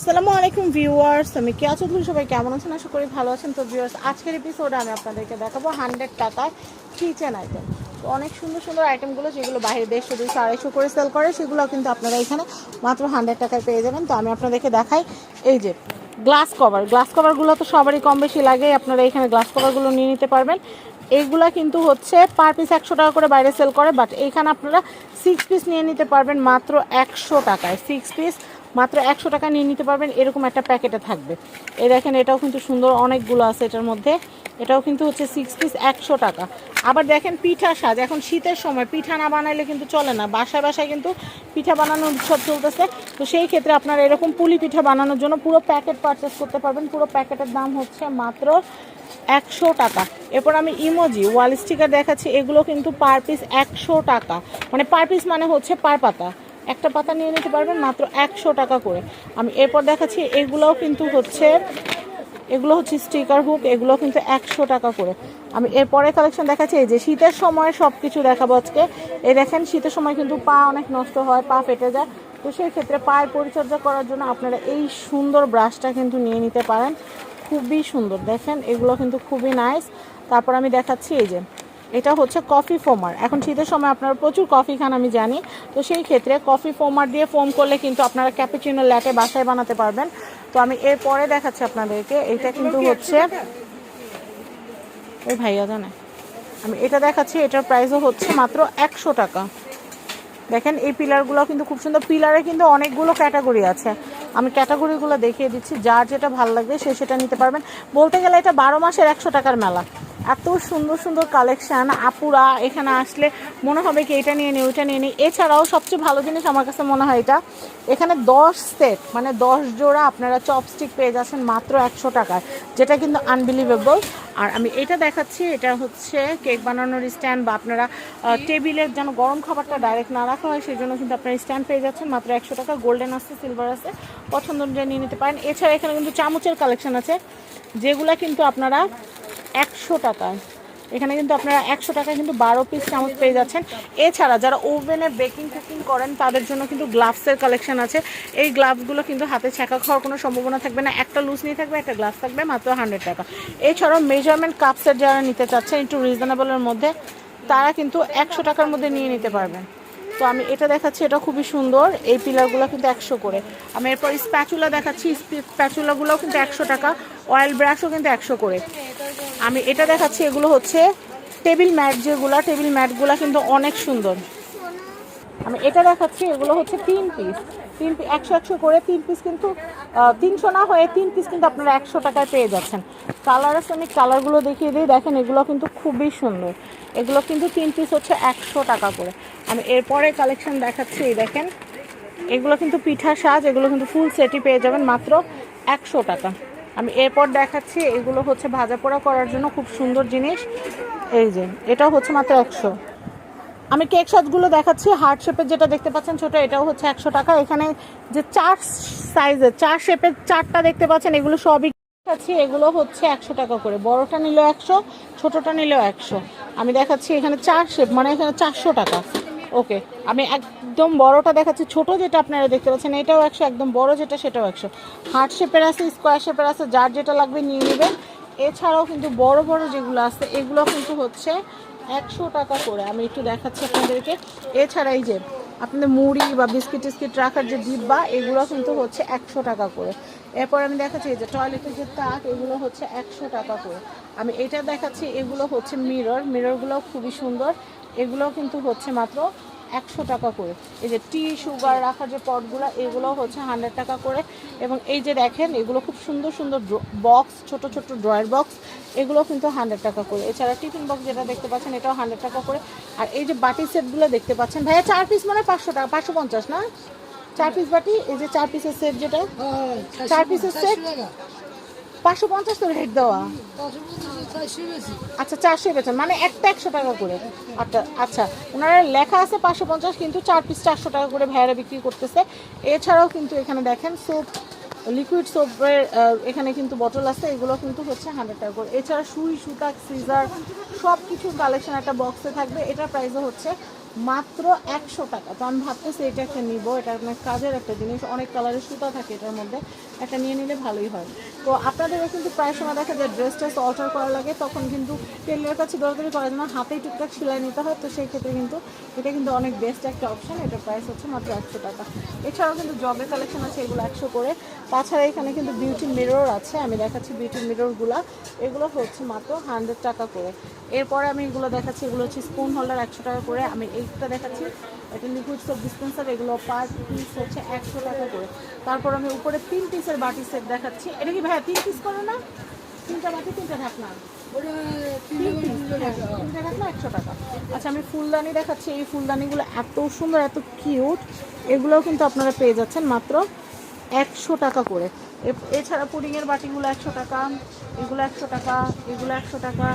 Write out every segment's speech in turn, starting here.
আসসালামু আলাইকুম ভিউয়ার্স, আমি কেয়া চৌধুরী, সবাই কেমন আছেন? আশা করি ভালো আছেন। তো ভিউয়ার্স, আজকের এপিসোডে আমি আপনাদেরকে দেখাবো হান্ড্রেড টাকায় কিচেন আইটেম তো অনেক সুন্দর সুন্দর আইটেমগুলো যেগুলো বাইরে দেড়শো দুশো আড়াইশো করে সেল করে সেগুলো কিন্তু আপনারা এখানে মাত্র হান্ড্রেড টাকায় পেয়ে যাবেন। তো আমি আপনাদেরকে দেখাই, এই যে গ্লাস কভার গ্লাস কভারগুলো তো সবারই কম বেশি লাগে, আপনারা এখানে গ্লাস কভারগুলো নিয়ে নিতে পারবেন। এইগুলা কিন্তু হচ্ছে পার পিস একশো টাকা করে বাইরে সেল করে বাট এইখানে আপনারা সিক্স পিস নিয়ে নিতে পারবেন মাত্র একশো টাকায়। সিক্স পিস মাত্র একশো টাকা নিয়ে নিতে পারবেন, এরকম একটা প্যাকেটে থাকবে। এই দেখেন, এটাও কিন্তু সুন্দর, অনেকগুলো আছে এটার মধ্যে। এটাও কিন্তু হচ্ছে সিক্স পিস একশো টাকা। আবার দেখেন পিঠা সাজ, এখন শীতের সময় পিঠা না বানাইলে কিন্তু চলে না। বাসায় বাসায় কিন্তু পিঠা বানানোর উৎসব চলতেছে। তো সেই ক্ষেত্রে আপনারা এরকম পুলি পিঠা বানানোর জন্য পুরো প্যাকেট পারচেস করতে পারবেন। পুরো প্যাকেটের দাম হচ্ছে মাত্র একশো টাকা। এরপর আমি ইমোজি ওয়াল স্টিকার দেখাচ্ছি, এগুলো কিন্তু পার পিস একশো টাকা। মানে পার পিস মানে হচ্ছে পার পাতা। একটা পাতা নিয়ে নিতে পারবেন মাত্র একশো টাকা করে। আমি এরপর দেখাচ্ছি, এগুলোও কিন্তু হচ্ছে, এগুলো হচ্ছে স্টিকার হুক এগুলো কিন্তু একশো টাকা করে। আমি এরপরে কালেকশন দেখাচ্ছি, এই যে শীতের সময় সব কিছু দেখাবো আজকে। এই দেখেন, শীতের সময় কিন্তু পা অনেক নষ্ট হয়, পা ফেটে যায়। তো সেই ক্ষেত্রে পায়ের পরিচর্যা করার জন্য আপনারা এই সুন্দর ব্রাশটা কিন্তু নিয়ে নিতে পারেন। খুবই সুন্দর, দেখেন, এগুলো কিন্তু খুবই নাইস তারপর আমি দেখাচ্ছি, এই যে এটা হচ্ছে কফি ফোমার এখন শীতের সময় আপনারা প্রচুর কফি খান আমি জানি। তো সেই ক্ষেত্রে কফি ফোমার দিয়ে ফোম করলে কিন্তু আপনারা ক্যাপুচিনো ল্যাটে বাসায় বানাতে পারবেন। তো আমি এরপরে দেখাচ্ছি আপনাদেরকে। এটা কিন্তু হচ্ছে ওই ভাইয়া জানে। আমি এটা দেখাচ্ছি এটার প্রাইসও হচ্ছে মাত্র একশো টাকা। দেখেন এই পিলারগুলো কিন্তু খুব সুন্দর। পিলারে কিন্তু অনেকগুলো ক্যাটাগরি আছে। আমি ক্যাটাগরিগুলো দেখিয়ে দিচ্ছি। যার যেটা ভালো লাগবে সে সেটা নিতে পারবেন। বলতে গেলে এটা বারো মাসের একশো টাকার মেলা। এত সুন্দর সুন্দর কালেকশান আপুরা এখানে আসলে মনে হবে কি এটা নিয়ে নিই ওইটা নিয়ে নিই এছাড়াও সবচেয়ে ভালো জিনিস আমার কাছে মনে হয় এটা, এখানে দশ সেট মানে দশ জোড়া আপনারা চপস্টিক পেয়ে যাচ্ছেন মাত্র একশো টাকায়, যেটা কিন্তু আনবিলিভেবল আর আমি এটা দেখাচ্ছি, এটা হচ্ছে কেক বানানোর স্ট্যান্ড বা আপনারা টেবিলের যেন গরম খাবারটা ডাইরেক্ট না রাখা হয় সেই জন্য কিন্তু আপনারা স্ট্যান্ড পেয়ে যাচ্ছেন মাত্র একশো টাকা গোল্ডেন আছে সিলভার আছে, পছন্দ অনুযায়ী নিয়ে নিতে পারেন। এছাড়া এখানে কিন্তু চামচের কালেকশন আছে, যেগুলো কিন্তু আপনারা একশো টাকায় এখানে কিন্তু আপনারা একশো টাকায় কিন্তু বারো পিস চামচ পেয়ে যাচ্ছেন। এছাড়া যারা ওভেনে বেকিং কুকিং করেন, তাদের জন্য কিন্তু গ্লাভসের কালেকশন আছে। এই গ্লাভসগুলো কিন্তু হাতে ছ্যাঁকা খাওয়ার কোনো সম্ভাবনা থাকবে না। একটা লুজ নিয়ে থাকবে, একটা গ্লাভস থাকবে, মাত্র হান্ড্রেড টাকা। এছাড়াও মেজারমেন্ট কাপসের যারা নিতে চাচ্ছেন, একটু রিজনেবলের মধ্যে, তারা কিন্তু একশো টাকার মধ্যে নিয়ে নিতে পারবেন। তো আমি এটা দেখাচ্ছি, এটা খুবই সুন্দর। এই পিলারগুলো কিন্তু একশো করে। আমি এরপর স্প্যাচুলা দেখাচ্ছি স্প্যাচুলাগুলোও কিন্তু একশো টাকা। অয়েল ব্রাশও কিন্তু একশো করে। আমি এটা দেখাচ্ছি, এগুলো হচ্ছে টেবিল ম্যাট যেগুলো। টেবিল ম্যাটগুলো কিন্তু অনেক সুন্দর। আমি এটা দেখাচ্ছি, এগুলো হচ্ছে তিন পিস তিন পিস একশো একশো করে তিন পিস কিন্তু তিনশো না হয়ে তিন পিস কিন্তু আপনারা একশো টাকায় পেয়ে যাচ্ছেন। কালার আছে আমি কালারগুলো দেখিয়ে দিই। দেখেন, এগুলো কিন্তু খুবই সুন্দর। এগুলো কিন্তু তিন পিস হচ্ছে একশো টাকা করে। আমি এরপরে কালেকশন দেখাচ্ছি, এই দেখেন। এগুলো কিন্তু পিঠা সাজ, এগুলো কিন্তু ফুল সেটি পেয়ে যাবেন মাত্র একশো টাকা। আমি এরপর দেখাচ্ছি, এগুলো হচ্ছে ভাজা পোড়া করার জন্য খুব সুন্দর জিনিস। এই যে এটাও হচ্ছে মাত্র একশো। আমি কেক সাজগুলো দেখাচ্ছি হার্ট শেপের যেটা দেখতে পাচ্ছেন ছোটো, এটাও হচ্ছে একশো টাকা। এখানে যে চার সাইজের চার শেপের চারটা দেখতে পাচ্ছেন, এগুলো সবই দেখাচ্ছি, এগুলো হচ্ছে একশো টাকা করে। বড়টা নিলেও একশো, ছোটটা নিলেও একশো। আমি দেখাচ্ছি এখানে চার শেপ মানে এখানে চারশো টাকা। ওকে, আমি একদম বড়টা দেখাচ্ছি। ছোট যেটা আপনারা দেখতে পাচ্ছেন, এটাও একশো, একদম বড় যেটা, সেটাও একশো। হার্ট শেপের আছে স্কোয়ার শেপের আছে, যার যেটা লাগবে নিয়ে নেবেন। এছাড়াও কিন্তু বড় বড় যেগুলো আছে, এগুলো কিন্তু হচ্ছে একশো টাকা করে। আমি একটু দেখাচ্ছি আপনাদেরকে। এছাড়া এই যে, আপনাদের মুড়ি বা বিস্কিট টিস্কিট রাখার যে ডিব্বা, এগুলো কিন্তু হচ্ছে একশো টাকা করে। এরপর আমি দেখাচ্ছি যে টয়লেটের যে তাক, এগুলো হচ্ছে একশো টাকা করে। আমি এটা দেখাচ্ছি, এগুলো হচ্ছে মিরর মিররগুলো খুবই সুন্দর। এগুলো কিন্তু হচ্ছে মাত্র একশো টাকা করে। এই যে টি সুগার রাখার যে পটগুলো এগুলো হচ্ছে হান্ড্রেড টাকা করে। এবং এই যে দেখেন, এগুলো খুব সুন্দর সুন্দর বক্স ছোট ছোট ড্রয়ার বক্স এগুলো কিন্তু হান্ড্রেড টাকা করে। এছাড়া টিফিন বক্স যেটা দেখতে পাচ্ছেন, এটাও হান্ড্রেড টাকা করে। আর এই যে বাটি সেটগুলো দেখতে পাচ্ছেন, ভাইয়া, চার পিস মানে পাঁচশো টাকা, পাঁচশো পঞ্চাশ না? চার পিস বাটি এই যে চার পিসের সেট যেটা চার পিসের সেট পাঁচশো পঞ্চাশ তো রেট দেওয়া। আচ্ছা চারশো বেতন মানে একটা একশো টাকা করে। আচ্ছা আচ্ছা ওনারা লেখা আছে পাঁচশো পঞ্চাশ কিন্তু চার পিস চারশো টাকা করে ভাইয়ারা বিক্রি করতেছে। এছাড়াও কিন্তু এখানে দেখেন সোপ লিকুইড সোপের এখানে কিন্তু বটল আছে এগুলো কিন্তু হচ্ছে হান্ড্রেড টাকা করে। এছাড়া সুই সুতা সিজার সব কিছুর কালেকশন একটা বক্সে থাকবে। এটার প্রাইসও হচ্ছে মাত্র একশো টাকা। তো আমি ভাবতেছি এটা একটা নিবো, এটা আপনার কাজের একটা জিনিস। অনেক কালারের সুতা থাকে এটার মধ্যে। একটা নিয়ে নিলে ভালোই হয়। তো আপনাদেরও কিন্তু প্রায় সময় দেখা যায় ড্রেস ট্রেস অল্টার করা লাগে, তখন কিন্তু টেলারের কাছে দৌড়াদৌড়ি করার জন্য হাতেই টুকটাক সেলাই নিতে হয়, তো সেই ক্ষেত্রে কিন্তু এটা কিন্তু অনেক বেস্ট একটা অপশন এটার প্রাইস হচ্ছে মাত্র একশো টাকা। এছাড়াও কিন্তু জবের কালেকশন আছে, এগুলো একশো করে। তাছাড়া এখানে কিন্তু বিউটি মিরর আছে, আমি দেখাচ্ছি বিউটি মিররগুলো এগুলো হচ্ছে মাত্র হান্ড্রেড টাকা করে। এরপরে আমি এগুলো দেখাচ্ছি, এগুলো হচ্ছে স্পুন হোল্ডার একশো টাকা করে। আমি এইটা দেখাচ্ছি, এটা লিকুইড সব ডিসপেন্সার এগুলো পার পিস হচ্ছে একশো টাকা করে। তারপর আমি উপরে তিন পিসের বাটি সেট দেখাচ্ছি। এটা কি ভাইয়া তিন পিস করো না? তিনটা বাটি তিনটা ঢাকনা? হ্যাঁ, তিনটা ঢাকনা একশো টাকা। আচ্ছা আমি ফুলদানি দেখাচ্ছি। এই ফুলদানিগুলো এত সুন্দর এত কিউট এগুলোও কিন্তু আপনারা পেয়ে যাচ্ছেন মাত্র একশো টাকা করে। এছাড়া পুডিংয়ের বাটিগুলো একশো টাকা এগুলো একশো টাকা এগুলো একশো টাকা।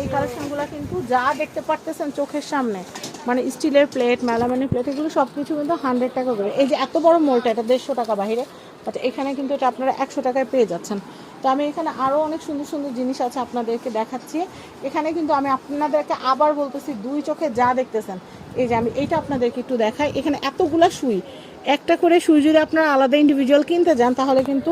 এই কালেকশনগুলো কিন্তু যা দেখতে পারতেছেন চোখের সামনে মানে স্টিলের প্লেট মেলামানি প্লেট এগুলো সব কিছু কিন্তু হান্ড্রেড টাকা করে। এই যে এত বড় মোলটা এটা দেড়শো টাকা বাইরে বাট এখানে কিন্তু এটা আপনারা একশো টাকায় পেয়ে যাচ্ছেন। তো আমি এখানে আরও অনেক সুন্দর সুন্দর জিনিস আছে আপনাদেরকে দেখাচ্ছি। এখানে কিন্তু আমি আপনাদেরকে আবার বলতেছি, দুই চোখে যা দেখতেছেন, এই যে আমি এইটা আপনাদেরকে একটু দেখাই। এখানে এতগুলা সুই, একটা করে সুই যদি আপনারা আলাদা ইন্ডিভিজুয়াল কিনতে যান, তাহলে কিন্তু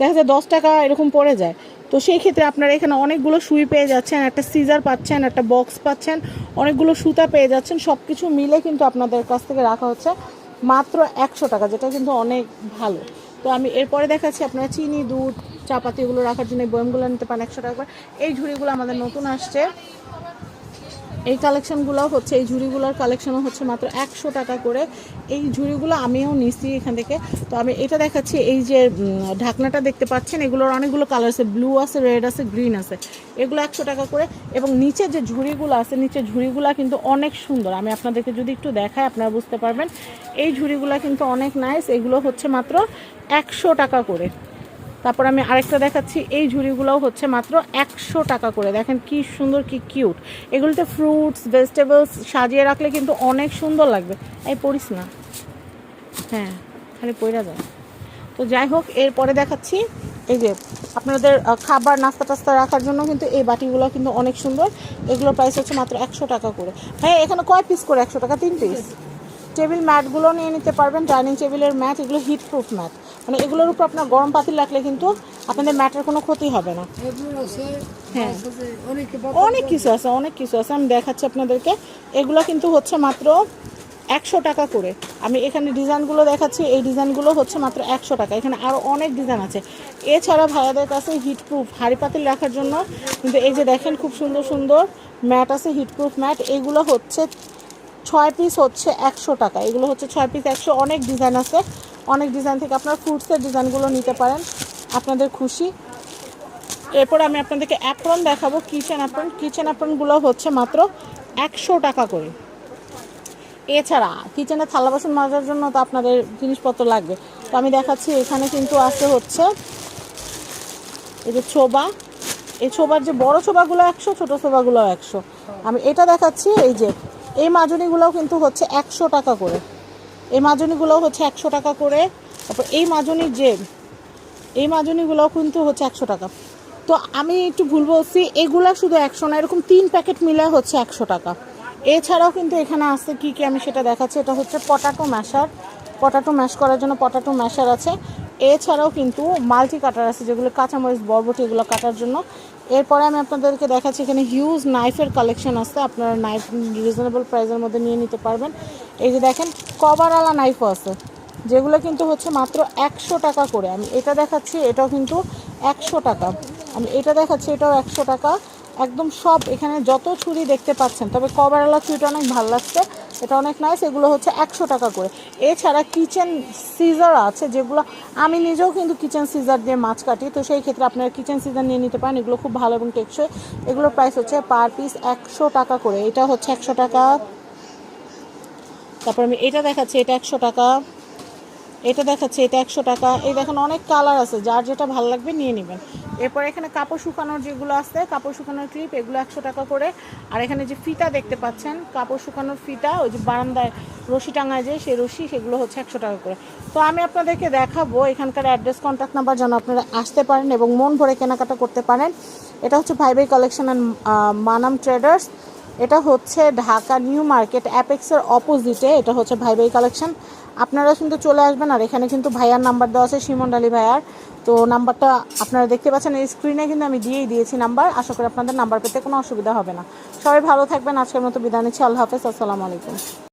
দেখা যায় দশ টাকা এরকম পড়ে যায়। তো সেই ক্ষেত্রে আপনারা এখানে অনেকগুলো সুই পেয়ে যাচ্ছেন, একটা সিজার পাচ্ছেন, একটা বক্স পাচ্ছেন, অনেকগুলো সুতা পেয়ে যাচ্ছেন। সব কিছু মিলে কিন্তু আপনাদের কাছ থেকে রাখা হচ্ছে মাত্র একশো টাকা, যেটা কিন্তু অনেক ভালো। তো আমি এরপরে দেখাচ্ছি আপনারা চিনি, দুধ চাপাতিগুলো রাখার জন্য বয়মগুলো নিতে পারেন একশো টাকা এই ঝুড়িগুলো আমাদের নতুন আসছে। এই কালেকশনগুলো হচ্ছে, এই ঝুড়িগুলোর কালেকশনও হচ্ছে মাত্র একশো টাকা করে। এই ঝুড়িগুলো আমিও নিছি এখান থেকে। তো আমি এটা দেখাচ্ছি, এই যে ঢাকনাটা দেখতে পাচ্ছেন, এগুলোর অনেকগুলো কালার আছে ব্লু আছে রেড আছে গ্রিন আছে। এগুলো একশো টাকা করে এবং নিচে যে ঝুড়িগুলো আছে, নিচে ঝুড়িগুলো কিন্তু অনেক সুন্দর। আমি আপনাদেরকে যদি একটু দেখাই, আপনারা বুঝতে পারবেন। এই ঝুড়িগুলো কিন্তু অনেক নাইস এগুলো হচ্ছে মাত্র একশো টাকা করে। তারপর আমি আরেকটা দেখাচ্ছি। এই ঝুড়িগুলোও হচ্ছে মাত্র একশো টাকা করে। দেখেন কি সুন্দর কি কিউট। এগুলোতে ফ্রুটস ভেজিটেবলস সাজিয়ে রাখলে কিন্তু অনেক সুন্দর লাগবে। এই পড়িস না। হ্যাঁ খালি পইরা যায়। তো যাই হোক এরপরে দেখাচ্ছি এই যে আপনাদের খাবার নাস্তা টাস্তা রাখার জন্য কিন্তু এই বাটিগুলো কিন্তু অনেক সুন্দর। এগুলোর প্রাইস হচ্ছে মাত্র একশো টাকা করে। হ্যাঁ এখানে কয় পিস করে? একশো টাকা তিন পিস টেবিল ম্যাটগুলো নিয়ে নিতে পারবেন। ডাইনিং টেবিলের ম্যাট এগুলো হিট প্রুফ ম্যাট মানে এগুলোর উপর আপনার গরম পাতিল রাখলে কিন্তু আপনাদের ম্যাটের কোনো ক্ষতি হবে না। হ্যাঁ। অনেক কিছু আছে। অনেক কিছু আছে আমি দেখাচ্ছি আপনাদেরকে। এগুলো কিন্তু হচ্ছে মাত্র একশো টাকা করে। আমি এখানে ডিজাইনগুলো দেখাচ্ছি। এই ডিজাইনগুলো হচ্ছে মাত্র একশো টাকা। এখানে আরও অনেক ডিজাইন আছে। এছাড়া ভাইয়াদের কাছে হিট প্রুফ হাঁড়ি পাতিল রাখার জন্য কিন্তু এই যে দেখেন খুব সুন্দর সুন্দর ম্যাট আছে হিট প্রুফ ম্যাট। এগুলো হচ্ছে ছয় পিস হচ্ছে একশো টাকা। এগুলো হচ্ছে ছয় পিস একশো। অনেক ডিজাইন আছে। অনেক ডিজাইন থেকে আপনার ফ্রুটসের ডিজাইনগুলো নিতে পারেন। আপনাদের খুশি। এরপর আমি আপনাদেরকে অ্যাপ্রন দেখাবো কিচেন অ্যাপ্রন কিচেন অ্যাপ্রনগুলো হচ্ছে মাত্র একশো টাকা করে। এছাড়া কিচেনে থালা বাসন মাজার জন্য তো আপনাদের জিনিসপত্র লাগবে। তো আমি দেখাচ্ছি, এখানে কিন্তু আছে হচ্ছে এই যে ছোবা। এই ছোবার যে বড় ছোবাগুলো একশো, ছোটো ছোবাগুলো একশো। আমি এটা দেখাচ্ছি, এই যে, এই মাজনিগুলোও কিন্তু হচ্ছে একশো টাকা করে। এই মাজনিগুলোও হচ্ছে একশো টাকা করে। তারপর এই মাজনির যে, এই মাজনিগুলোও কিন্তু হচ্ছে একশো টাকা। তো আমি একটু ভুল বলছি, এগুলা শুধু একশো না, এরকম তিন প্যাকেট মিলে হচ্ছে একশো টাকা। এছাড়াও কিন্তু এখানে আছে কি কি আমি সেটা দেখাচ্ছি। এটা হচ্ছে পটাটো ম্যাশার। পটাটো ম্যাশ করার জন্য পটাটো ম্যাশার আছে। এছাড়াও কিন্তু মাল্টি কাটার আছে, যেগুলো কাঁচামরিচ, বরবটি এগুলো কাটার জন্য। এরপরে আমি আপনাদেরকে দেখাচ্ছি এখানে হিউজ নাইফের কালেকশন আছে। আপনারা নাইফ রিজনেবল প্রাইসের মধ্যে নিয়ে নিতে পারবেন। এই যে দেখেন, কভারওয়ালা নাইফও আছে। যেগুলো কিন্তু হচ্ছে মাত্র একশো টাকা করে। আমি এটা দেখাচ্ছি, এটাও কিন্তু একশো টাকা। আমি এটা দেখাচ্ছি, এটাও একশো টাকা। একদম সব এখানে যত ছুরি দেখতে পাচ্ছেন, তবে কভারওয়ালা ছুরিটা অনেক ভালো লাগছে। এটা অনেক নাইস এগুলো হচ্ছে একশো টাকা করে। এছাড়া কিচেন সিজার আছে, যেগুলো আমি নিজেও কিন্তু কিচেন সিজার দিয়ে মাছ কাটি, তো সেই ক্ষেত্রে আপনারা কিচেন সিজার নিয়ে নিতে পারেন, এগুলো খুব ভালো এবং টেকসই। এগুলোর প্রাইস হচ্ছে পার পিস একশো টাকা করে, এটা হচ্ছে একশো টাকা। তারপর আমি এটা দেখাচ্ছি, এটা একশো টাকা। এটা দেখাচ্ছে, এটা একশো টাকা। এই দেখেন, অনেক কালার আছে। যার যেটা ভালো লাগবে নিয়ে নেবেন। এরপর এখানে কাপড় শুকানোর যেগুলো আছে, কাপড় শুকানোর ক্লিপ এগুলো একশো টাকা করে। আর এখানে যে ফিতা দেখতে পাচ্ছেন, কাপড় শুকানোর ফিতা, ওই যে বারান্দায় রশি টাঙায় যে, সেই রশি, সেগুলো হচ্ছে একশো টাকা করে। তো আমি আপনাদেরকে দেখাবো এখানকার অ্যাড্রেস কন্ট্যাক্ট নাম্বার যেন আপনারা আসতে পারেন এবং মন ভরে কেনাকাটা করতে পারেন। এটা হচ্ছে ভাই ভাই কালেকশন অ্যান্ড মানাম ট্রেডার্স এটা হচ্ছে ঢাকা নিউ মার্কেট, অ্যাপেক্সের অপোজিটে এটা হচ্ছে ভাই ভাই কালেকশন আপনারা কিন্তু চলে আসবেন আর এখানে কিন্তু ভাইয়ার নাম্বার দেওয়া আছে সিমন আলী ভাইয়ার। তো নাম্বারটা আপনারা দেখতে পাচ্ছেন, এই স্ক্রিনে কিন্তু আমি দিয়েই দিয়েছি নাম্বার। আশা করি আপনাদের নাম্বার পেতে কোনো অসুবিধা হবে না। সবাই ভালো থাকবেন, আজকের মতো বিদায় নিচ্ছি। আল্লাহ হাফেজ, আসসালামু আলাইকুম।